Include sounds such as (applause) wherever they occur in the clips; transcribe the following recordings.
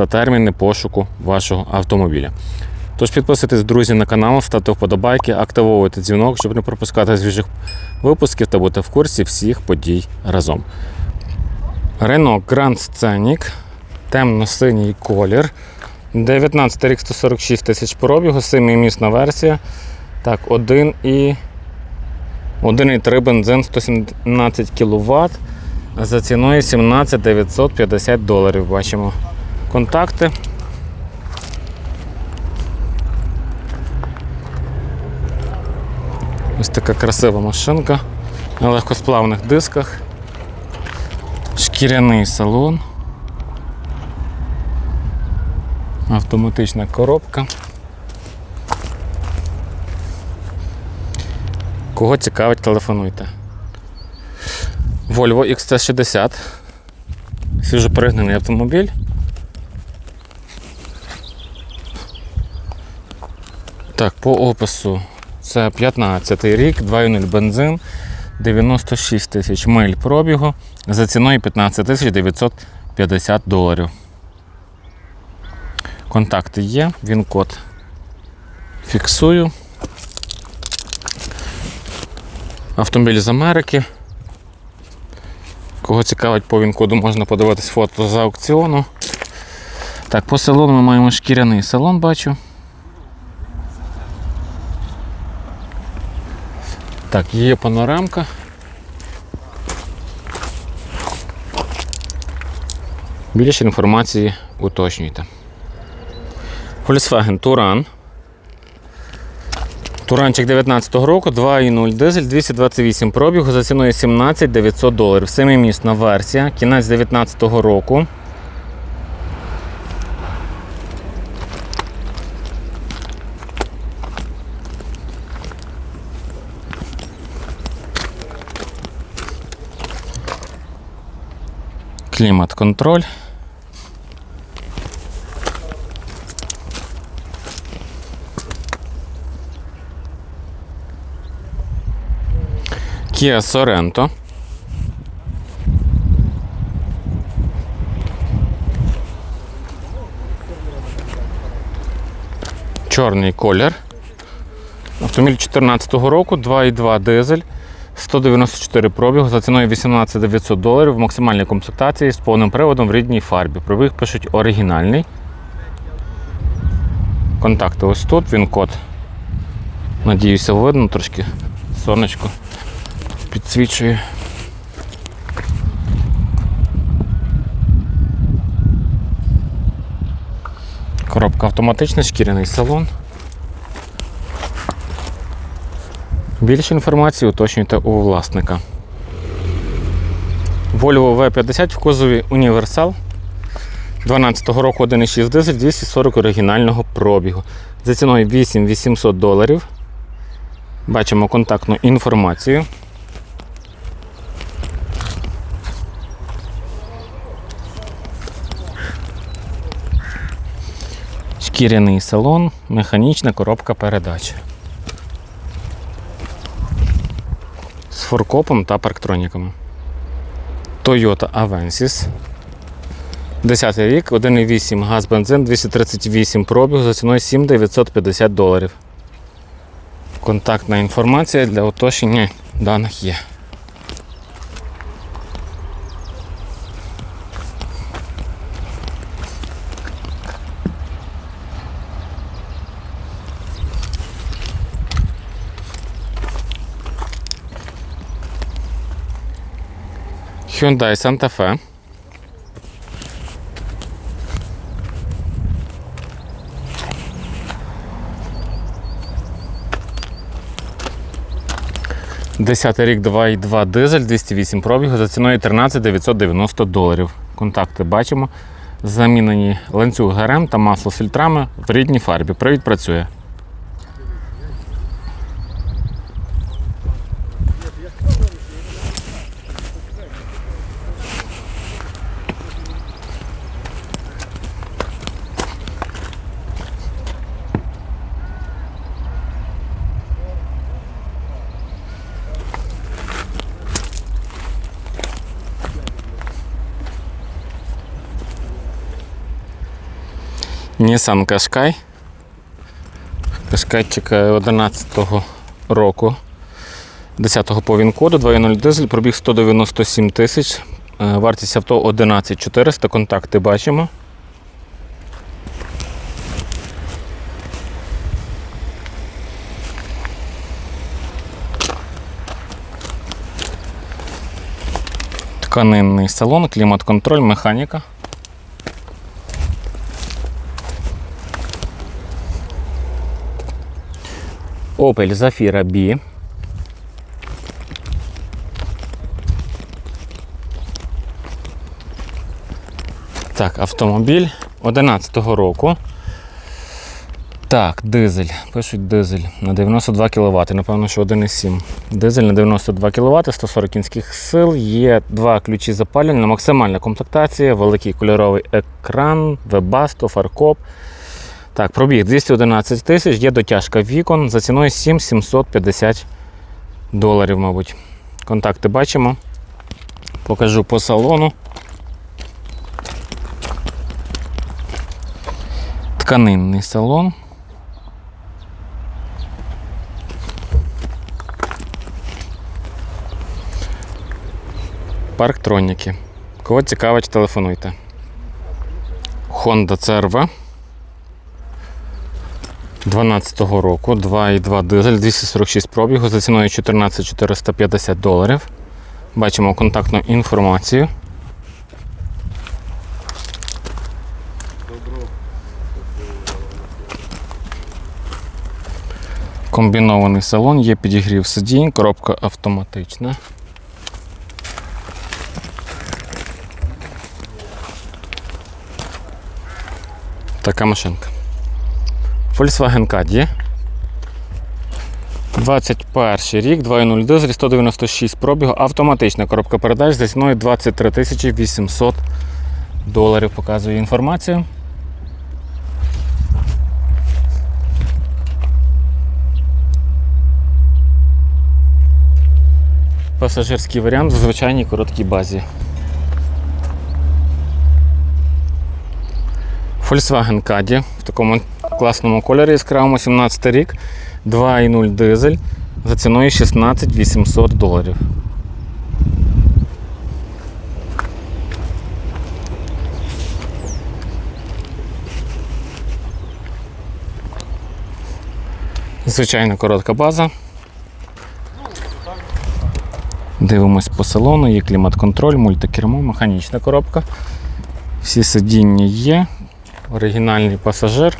та терміни пошуку вашого автомобіля. Тож підписуйтесь, друзі, на канал, ставте вподобайки, активовуйте дзвінок, щоб не пропускати свіжих випусків та бути в курсі всіх подій разом. Renault Grand Scenic, темно-синій колір. 19 рік 146 тисяч пробігу, 7-місна версія. Так, 1 і 1,3 бензин 117 кВт. За ціною 17 950 доларів. Бачимо контакти. Ось така красива машинка на легкосплавних дисках. Шкіряний салон. Автоматична коробка. Кого цікавить, телефонуйте. Volvo XC60. Свіжоперегнаний автомобіль. Так, по опису це 15 рік, 2.0 бензин, 96 тисяч миль пробігу за ціною 15 тисяч 950 доларів. Контакти є, він код фіксую. Автомобіль з Америки. Кого цікавить по він-коду, можна подивитись фото з аукціону. Так, по салону ми маємо шкіряний салон, бачу. Так, є панорамка. Більше інформації уточнюйте. Volkswagen Touran. Туранчик 19-го року, 2.0 дизель, 228 пробігу за ціною 17 900 доларів. Семимісна версія, кінець 19-го року. Клімат-контроль. Kia Sorento. Чорний колір. Автомобіль 2014 року, 2,2 дизель, 194 пробігу за ціною 18 900 доларів в максимальній комплектації з повним приводом в рідній фарбі. Пробіг пишуть оригінальний. Контакти ось тут, він код. Надіюся, видно трошки сонечко підсвічує. Коробка автоматична, шкіряний салон. Більше інформації уточнюйте у власника. Volvo V50 в кузові Універсал. 12-го року 1,6 дизель 240 оригінального пробігу. За ціною 8800 доларів. Бачимо контактну інформацію. Шкіряний салон, механічна коробка передач. З форкопом та парктроніками. Toyota Avensis. 10 рік, 1,8 газ бензин, 238 пробіг за ціною 7950 доларів. Контактна інформація для уточнення даних є. Hyundai Santa Fe. Десятий рік 2,2 дизель, 208 пробігу за ціною 13 990 доларів. Контакти бачимо. Замінені ланцюг ГРМ та масло з фільтрами в рідній фарбі. Привід працює. Nissan Qashqai. Qashqai чекає 11-го року. 10-го по ВІН-коду, 2.0 дизель, пробіг 197 тисяч. Е, Вартість авто 11 400, контакти бачимо. Тканинний салон, клімат-контроль, механіка. Opel Zafira B. Так, автомобіль 11-го року. Так, дизель. Пишуть дизель на 92 кВт. Напевно, що 1,7. Дизель на 92 кВт, 140 кінських сил. Є два ключі запалювання, максимальна комплектація, великий кольоровий екран, вебасто, фаркоп. Так, пробіг 211 тисяч, є дотяжка вікон за ціною 7750 доларів, мабуть. Контакти бачимо. Покажу по салону. Тканинний салон. Парктроніки. Кого цікавить, телефонуйте. Honda CRV 12-го року, 2,2 дизель, 246 пробігу за ціною 14 450 доларів. Бачимо контактну інформацію. Комбінований салон, є підігрів сидінь, коробка автоматична. Така машинка. Volkswagen Caddy. 21 рік, 2.0 дизель, 196 пробігу, автоматична коробка передач за ціною 23 800 доларів. Показую інформацію. Пасажирський варіант в звичайній короткій базі. Volkswagen Caddy в такому класному кольорі яскравому 17 рік, 2,0 дизель за ціною 16 800 доларів. Звичайно коротка база. Дивимось по салону, є клімат-контроль, мультикермо, механічна коробка. Всі сидіння є, оригінальний пасажир.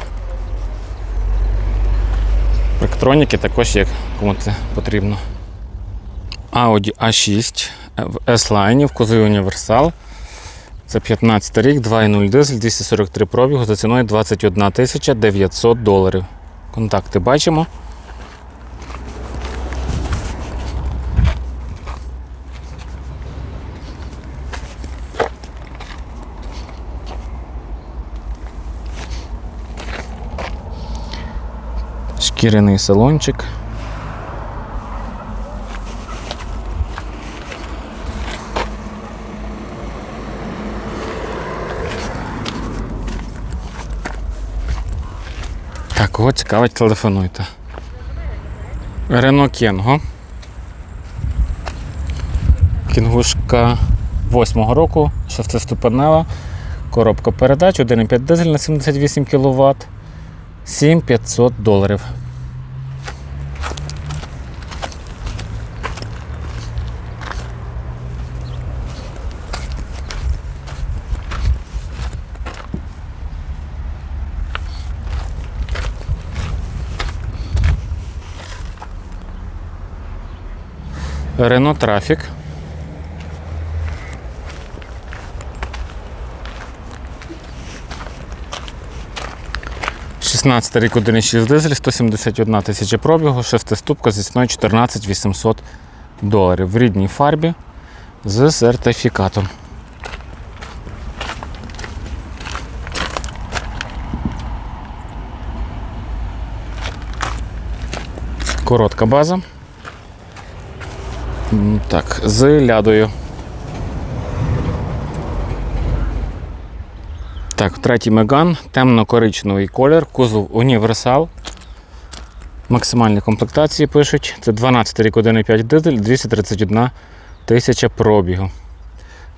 Електроніки також як кому це потрібно. Audi A6 в S-Line в кузові універсал. Це 15 рік, 2.0 дизель, 243 пробігу за ціною 21 тисяча 900 доларів. Контакти бачимо. Шкіряний салончик. Так, кого цікавить, телефонуйте. Рено Кенго. Кінгушка 8-го року, шестиступенева, коробка передач, 1,5 дизель на 78 кВт, 7500 доларів. Renault Traffic. Шістнадцятий рік 1,6 дизель, 171 тисяча пробігу, шестиступка зі ціною 14 800 доларів в рідній фарбі з сертифікатом. Коротка база. Так, з лядою. Так, третій Меган, темно-коричневий колір, кузов універсал. Максимальні комплектації пишуть. Це 12 рік 1,5 дизель, 231 тисяча пробігу.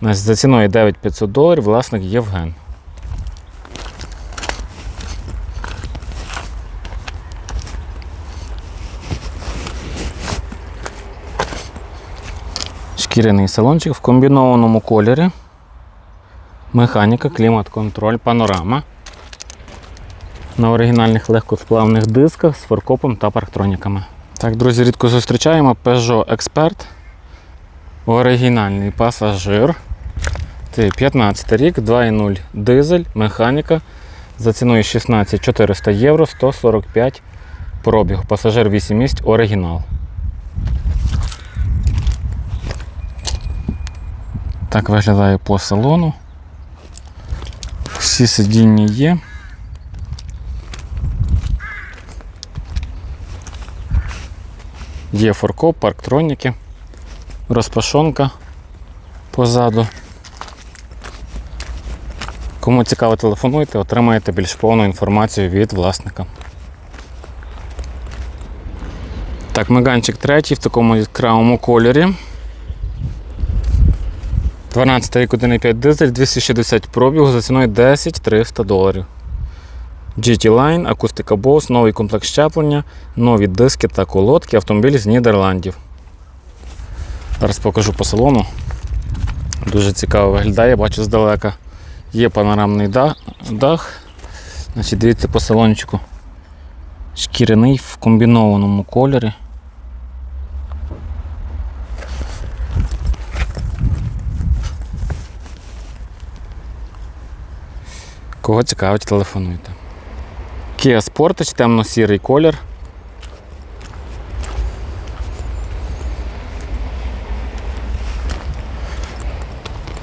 За ціною 9500 доларів власник Євген. Шкіряний салончик в комбінованому кольорі. Механіка, клімат-контроль, панорама. На оригінальних легкосплавних дисках з форкопом та парктроніками. Так, друзі, рідко зустрічаємо Peugeot Expert. Оригінальний пасажир. Це 15 рік, 2.0 дизель, механіка. За ціною 16 400 євро, 145 пробіг. Пасажир 8 місць, оригінал. Так виглядає по салону. Всі сидіння є. Є форкоп, парктроніки, розпашонка позаду. Кому цікаво, телефонуйте, отримаєте більш повну інформацію від власника. Так, меганчик третій в такому яскравому кольорі. 12 рік 1,5 дизель, 260 пробігу за ціною 10 300 доларів. GT Line, акустика Bose, новий комплект щеплення, нові диски та колодки, автомобіль з Нідерландів. Зараз покажу по салону. Дуже цікаво виглядає, бачу здалека. Є панорамний дах. Значить, дивіться по салончику. Шкіряний в комбінованому кольорі. Кого цікавить, телефонуйте. Kia Sportage, темно-сірий колір.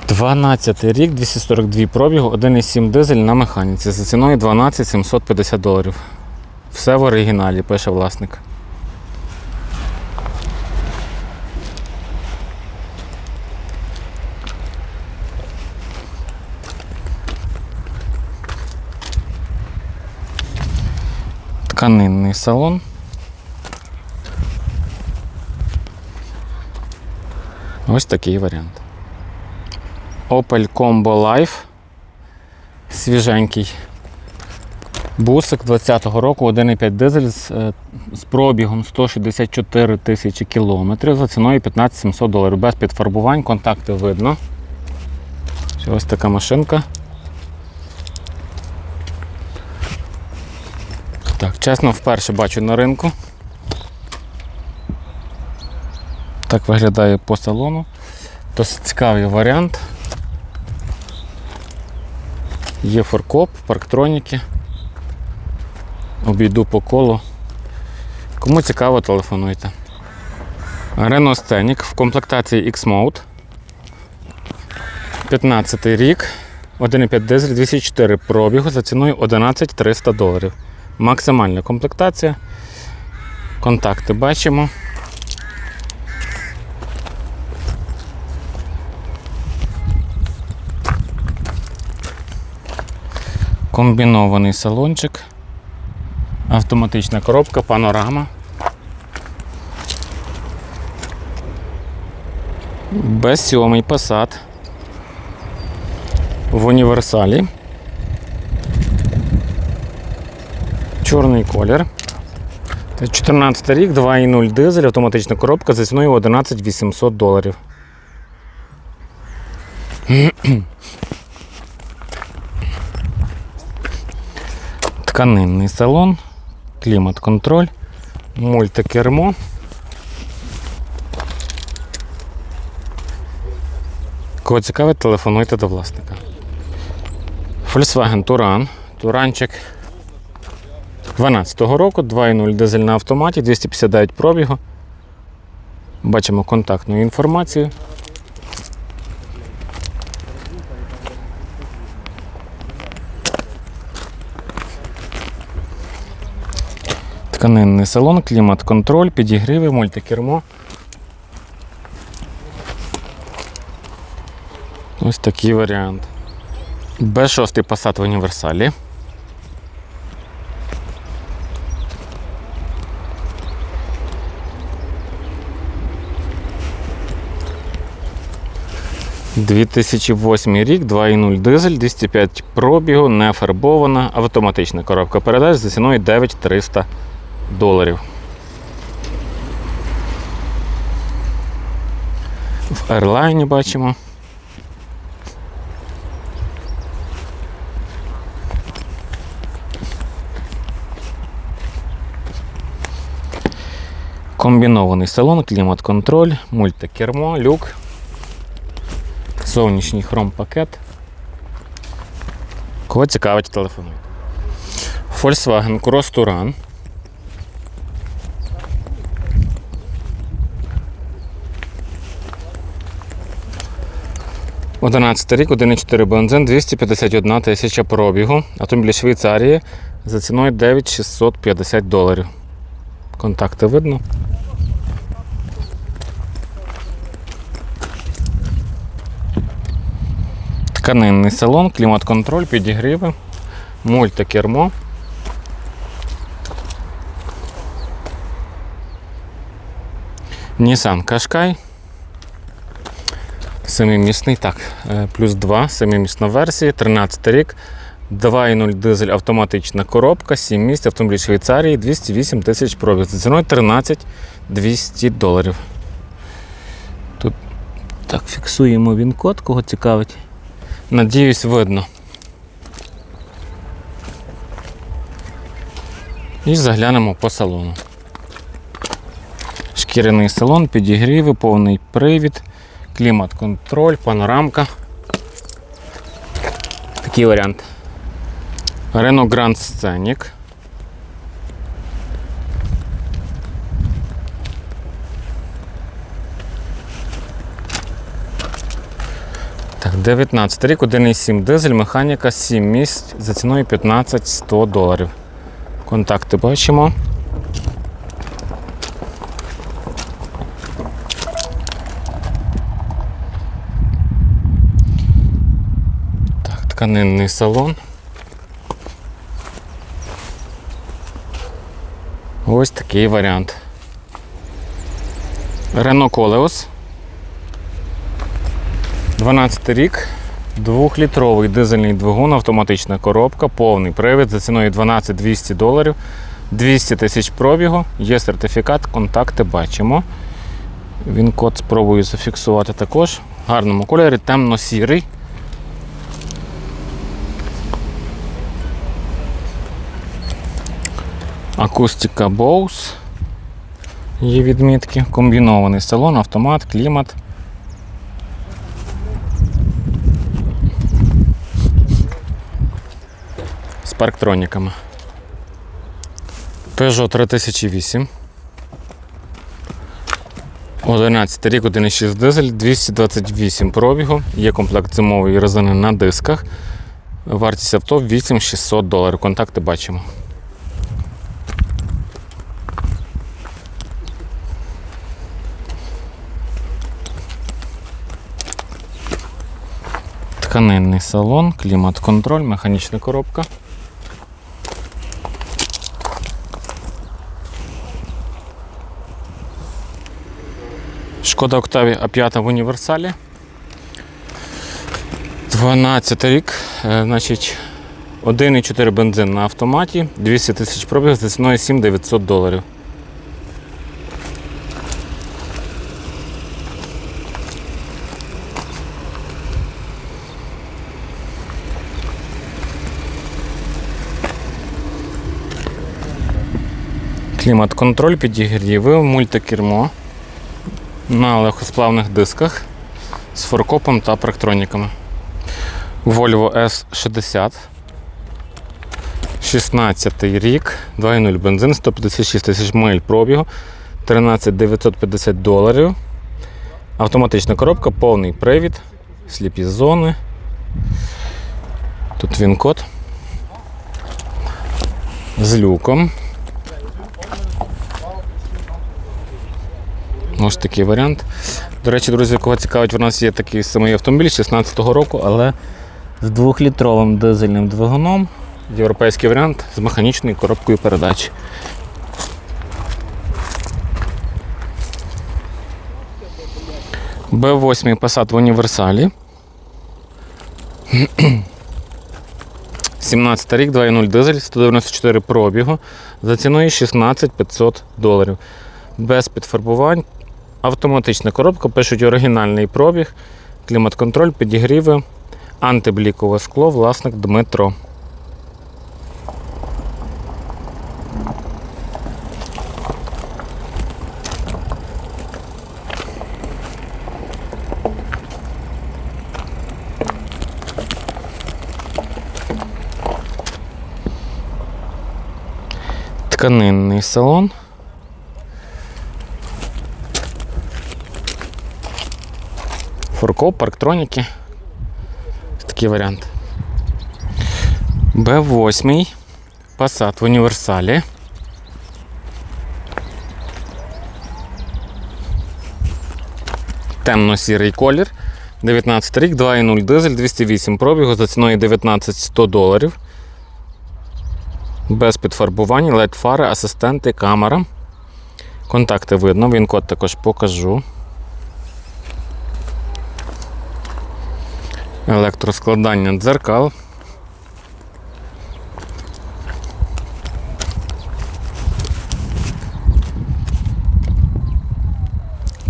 Дванадцятий рік, 242 пробігу, 1,7 дизель на механіці. За ціною 12 750 доларів. Все в оригіналі, пише власник. Тканинний салон. Ось такий варіант. Opel Combo Life. Свіженький. Бусик 20-го року, 1,5 дизель з, е, з пробігом 164 тисячі кілометрів за ціною 15 700 доларів. Без підфарбувань, контакти видно. Ось така машинка. Так, чесно, вперше бачу на ринку. Так виглядає по салону. Досить цікавий варіант. Є форкоп, парктроніки. Обійду по колу. Кому цікаво, телефонуйте. Renault Scenic в комплектації X-Mode. 15 рік. 1,5 дизель, 204 пробігу за ціною 11 300 доларів. Максимальна комплектація. Контакти бачимо. Комбінований салончик. Автоматична коробка, панорама. Б7 Passat. В універсалі. Чорний колір. 14 рік, 2,0 дизель, автоматична коробка за ціною 11 800 доларів. (clears throat) Тканинний салон, клімат-контроль, мультикермо. Кого цікавить, телефонуйте до власника. Volkswagen Туран. Туранчик 12-го року, 2.0 дизель на автоматі, 259 пробігу. Бачимо контактну інформацію. Тканинний салон, клімат-контроль, підігріви, мультикермо. Ось такий варіант. Б6 Passat в універсалі. «2008 рік, 2.0 дизель, 205 пробігу, не фарбована, автоматична коробка передач за ціною 9300 доларів. В Airline бачимо. Комбінований салон, клімат-контроль, мультикермо, люк, зовнішній хром-пакет. Кого цікавить, телефонуйте. Volkswagen Cross Touran. Одинадцятий рік, 1,4 бензин, 251 тисяча пробігу. Автомобіль Швейцарії за ціною 9650 доларів. Контакти видно. Тканинний салон, клімат-контроль, підігріви, мультикермо. Nissan Qashqai. Семимісний, так, е, плюс 2, семимісна версія, 13 рік, 2.0 дизель автоматична коробка, 7 місць, автомобіль Швейцарії, 208 тисяч пробіг. За ціною 13 200 доларів. Тут так, фіксуємо він код, кого цікавить. Надіюсь, видно. І заглянемо по салону. Шкіряний салон, підігріви, повний привід, клімат-контроль, панорамка. Такий варіант. Renault Grand Scenic. Так, 19 рік, 1,7 дизель, механіка 7 місць за ціною 15 100 доларів. Контакти бачимо. Так, тканинний салон. Ось такий варіант. Renault Koleos. 12 рік, 2-літровий дизельний двигун, автоматична коробка, повний привід за ціною 12 200 доларів, 200 тисяч пробігу, є сертифікат, контакти бачимо. Він код спробую зафіксувати також. В гарному кольорі, темно-сірий. Акустика Bose. Є відмітки. Комбінований салон, автомат, клімат. З парктроніками. Peugeot 3008. 11 рік, 1,6 дизель, 228 пробігу. Є комплект зимової резини на дисках. Вартість авто 8600 доларів. Контакти бачимо. Тканинний салон, клімат-контроль, механічна коробка. Шкода Октаві А5 в універсалі. 12 рік, е, значить 1,4 бензин на автоматі, 200 тисяч пробіг за ціною 7900 доларів. Клімат-контроль, підігріви, мультикермо на легкосплавних дисках. з форкопом та парктроніками. Volvo S60. 16 рік, 2.0 бензин, 156 тисяч миль пробігу, 13 950 доларів. Автоматична коробка, повний привід, сліпі зони. Тут він код. З люком. Ось такий варіант. До речі, друзі, кого цікавить, у нас є такий самий автомобіль 16-го року, але з 2-літровим дизельним двигуном. Європейський варіант з механічною коробкою передач. Б8 Passat в універсалі. 17 рік, 2.0 дизель, 194 пробігу. За ціною 16 500 доларів. Без підфарбувань. Автоматична коробка, пишуть оригінальний пробіг, клімат-контроль, підігріви, антиблікове скло, власник Дмитро. Тканинний салон. Фуркоп, парктроніки. Такий варіант. Б8. Passat в універсалі. Темно-сірий колір. 19 рік, 2.0 дизель, 208 пробігу за ціною 19 100 доларів. Без підфарбувань, LED фари, асистенти, камера. Контакти видно, він код також покажу. Електроскладання дзеркал.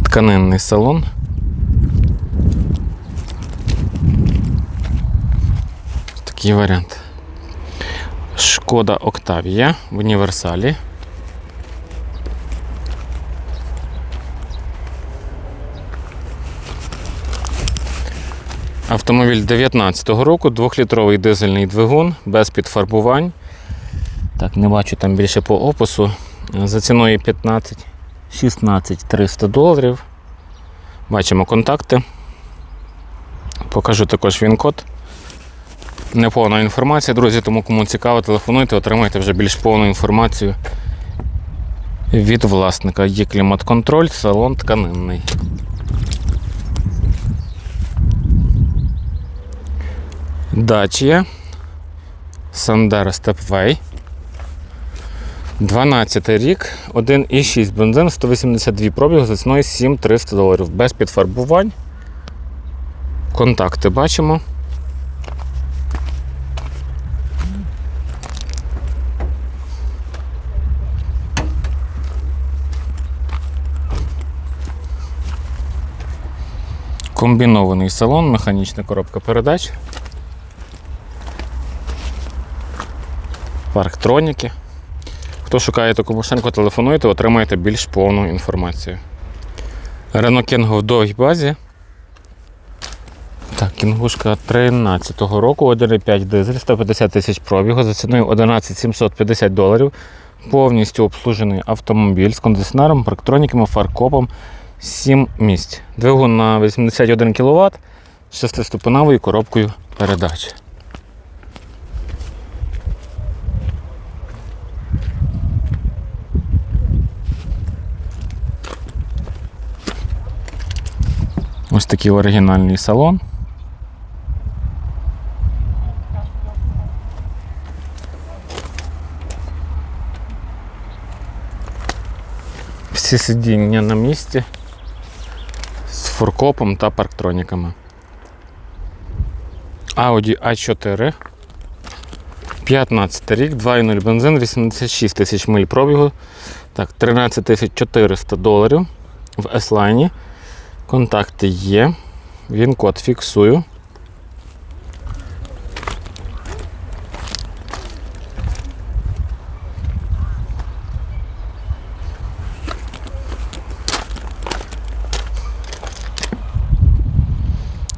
Тканинний салон. Такий варіант. Шкода Октавія в універсалі. Автомобіль 19-го року, 2-літровий дизельний двигун без підфарбувань. Так, не бачу там більше по опису. За ціною 15 16 300 доларів. Бачимо контакти. Покажу також він код. Неповна інформація, друзі, тому кому цікаво, телефонуйте, отримайте вже більш повну інформацію від власника. Є клімат-контроль, салон тканинний. Дачія. Сандера Stepway. 12 рік, 1,6 бензин, 182 пробіг за ціною 7300 доларів. Без підфарбувань. Контакти бачимо. Комбінований салон, механічна коробка передач. Парктроніки. Хто шукає таку машинку, телефонуйте, отримаєте більш повну інформацію. Renault Kangoo в довгій базі. Так, кінгушка 13-го року, 1,5 дизель, 150 тисяч пробігу, за ціною 11 750 доларів. Повністю обслужений автомобіль з кондиціонером, парктроніками, фаркопом, 7 місць. Двигун на 81 кВт, 6-ступеневою коробкою передач. Ось такий оригінальний салон. Всі сидіння на місці з фуркопом та парктроніками. Audi A4. 15 рік, 2.0 бензин, 86 тисяч миль пробігу. Так, 13 400 доларів в S-Line. Контакти є. Він код фіксую.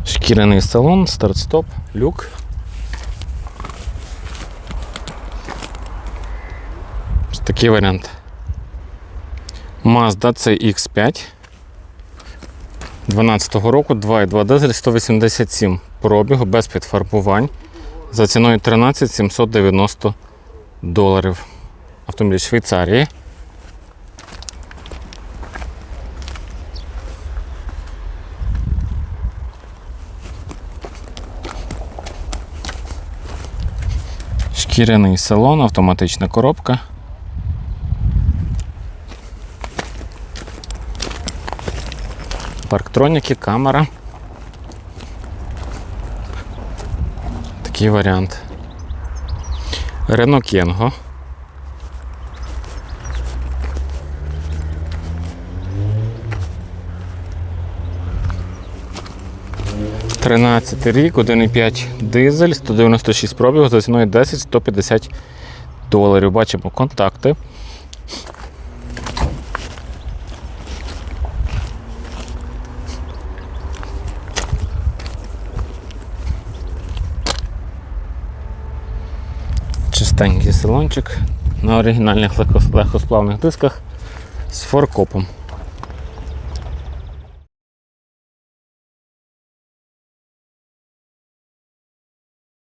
Шкіряний салон, старт-стоп, люк. Ось такий варіант. Mazda CX5 12-го року 2.2 дизель 187 пробігу без підфарбувань за ціною 13 790 доларів. Автомобіль Швейцарії. Шкіряний салон, автоматична коробка. Парктроніки, камера. Такий варіант. Renault Кенго. Тринадцятий рік, 1,5 дизель, 196 пробігу за ціною 10-150 доларів. Бачимо контакти. Салончик на оригінальних легкосплавних дисках з форкопом.